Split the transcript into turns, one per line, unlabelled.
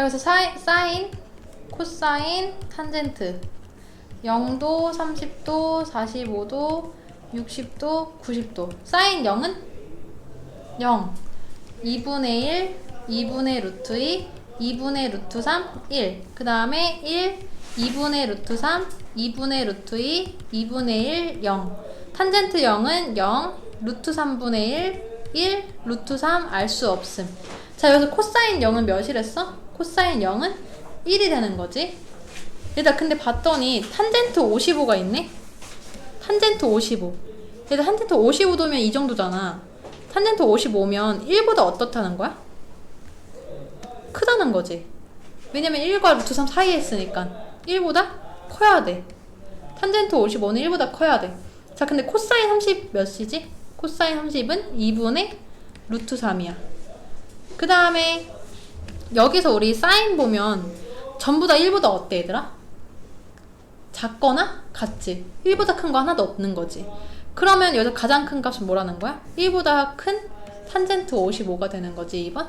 여기서 사인, 사인, 코사인, 탄젠트 0도, 30도, 45도, 60도, 90도 사인 0은 0 2분의 1, 2분의 루트 2, 2분의 루트 3, 1. 그 다음에 1, 2분의 루트 3, 2분의 루트 2, 2분의 1, 0. 탄젠트 0은 0, 루트 3분의 1, 1, 루트 3, 알 수 없음. 자, 여기서 코사인 0은 몇이랬어? 코사인 0은 1이 되는 거지. 일단 근데 봤더니 탄젠트 55가 있네? 탄젠트 55. 일단 탄젠트 55도면 이 정도잖아. 탄젠트 55면 1보다 어떻다는 거야? 크다는 거지. 왜냐면 1과 루트 3 사이에 있으니까 1보다 커야 돼. 탄젠트 55는 1보다 커야 돼. 자, 근데 코사인 30 몇이지? 코사인 30은 2분의 루트 3이야. 그 다음에 여기서 우리 사인 보면 전부 다 1보다 어때 얘들아? 작거나 같지. 1보다 큰 거 하나도 없는 거지. 그러면 여기서 가장 큰 값은 뭐라는 거야? 1보다 큰 탄젠트 55가 되는 거지, 2번?